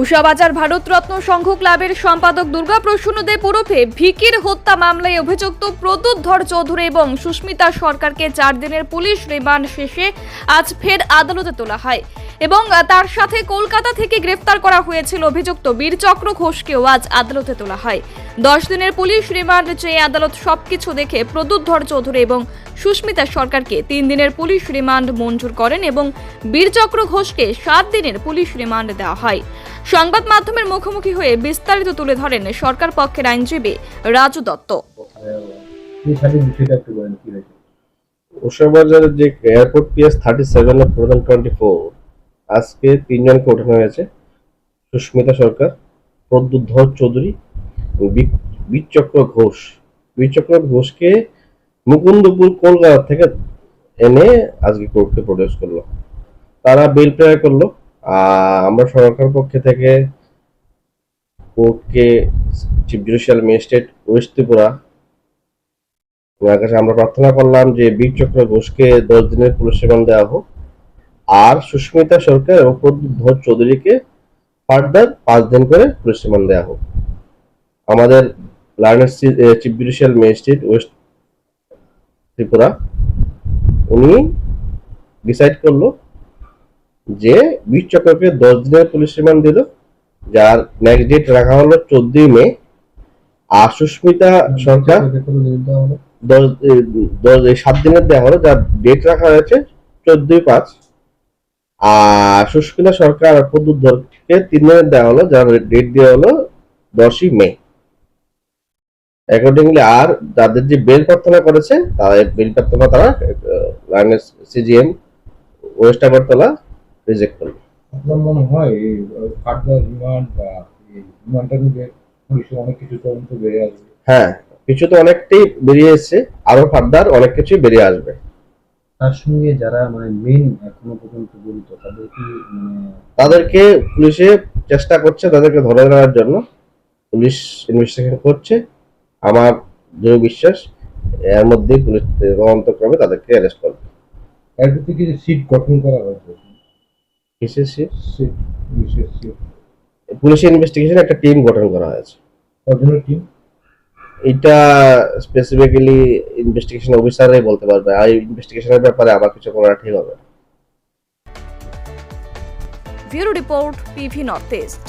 উষাবাজার ভারতরত্ন সংঘ ক্লাবের সম্পাদক দুর্গা প্রসন্ন দেব ওরফে ভিকির হত্যা মামলায় অভিযুক্ত প্রদ্যুৎ ধর চৌধুরী এবং সুস্মিতা সরকারকে চার দিনের পুলিশ রিমান্ড শেষে আজ ফের আদালতে তোলা হয়। এবং তার সাথে কলকাতা থেকে গ্রেফতার করা হয়েছিল অভিযুক্ত বীরচক্র ঘোষকেও আজ আদালতে তোলা হয়। দশ দিনের পুলিশ রিমান্ড চেয়ে আদালত সবকিছু দেখে প্রদ্যুৎধর চৌধুরী এবং সুস্মিতা সরকারকে তিন দিনের পুলিশ রিমান্ড মঞ্জুর করেন এবং বীরচক্র ঘোষকে সাত দিনের পুলিশ রিমান্ড দেওয়া হয়। সংবাদ মাধ্যমের মুখোমুখি হয়ে বিস্তারিত তুলে ধরেন সরকার পক্ষের আইনজীবী রাজু দত্ত। ওষাবাজারের যে airport PS thirty seven of two thousand twenty four আজকে তিনজনকে ওঠানো হয়েছে সুস্মিতা সরকার প্রদ্যুৎ ধর চৌধুরী বীরচক্র ঘোষ। বীরচক্র ঘোষকে মুকুন্দপুর কলকাতা থেকে এনে আজকে কোর্টকে প্রডিউস করল। তারা বিল প্রেয়ার করল। আমরা সরকার পক্ষে থেকে কোর্টকে chief judicial magistrate West Tripura কাছে আমরা প্রার্থনা করলাম যে বীর চক্র ঘোষকে দশ দিনের পুলিশ রিমান্ড দেওয়া হোক। আর সুস্মিতা সরকার এবং প্রদ্যুৎ ধর চৌধুরীকে ফার্দার পাঁচ দিন করে পুলিশ দেওয়া হোক। আমাদের chief judicial magistrate West Tripura, উনি ডিসাইড করল যে বীর চক্রকে দশ দিনের পুলিশ রিমান্ড দিল, যার নেক্সট ডেট রাখা হলো চোদ্দই মে। আর সুস্মিতা সরকার দশ দশ সাত দিনের দেওয়া হলো, যার ডেট রাখা হয়েছে চোদ্দই পাঁচ। আর সুস্মিতা সরকার আর প্রদ্যুৎ ধরকে তিন দিনের দেওয়া হলো যার ডেট দেওয়া হলো দশই মে। অ্যাকর্ডিংলি আর যাদের যে বেল প্রার্থনা করেছে তাদের বেল প্রার্থনা তারা সিজিএম ওয়েস্ট আগরতলা রিজেক্ট করল। আপনার মনে হয় এই রিমান্ড বা রিমান্ডটা নিয়ে পুলিশের অনেক কিছু তদন্ত বেড়ে আসবে? হ্যাঁ কিছু তো অনেকটাই বেরিয়ে এসেছে আরও ফার্দার অনেক কিছুই বেরিয়ে আসবে। তার সঙ্গে যারা মানে মেন এখনও পর্যন্ত জড়িত তাদের কি মানে তাদেরকে পুলিশে চেষ্টা করছে তাদেরকে ধরে নেওয়ার জন্য। পুলিশ ইনভেস্টিগেশন করছে। আমার দৃঢ় বিশ্বাস এর মধ্যেই পুলিশ তদন্তক্রমে তাদেরকে অ্যারেস্ট করবে। এর ভিত্তিতে কিছু সিট গঠন করা হয়েছে? কিসের সে- সিট পুলিশের সিট পুলিশের ইনভেস্টিগেশন একটা টিম গঠন করা হয়েছে। কজনের টিম এটা স্পেসিফিক্যালি ইনভেস্টিগেশন অফিসাররাই বলতে পারবে। আর ইনভেস্টিগেশনের ব্যাপারে আমার কিছু করা ঠিক হবে view report PV North East.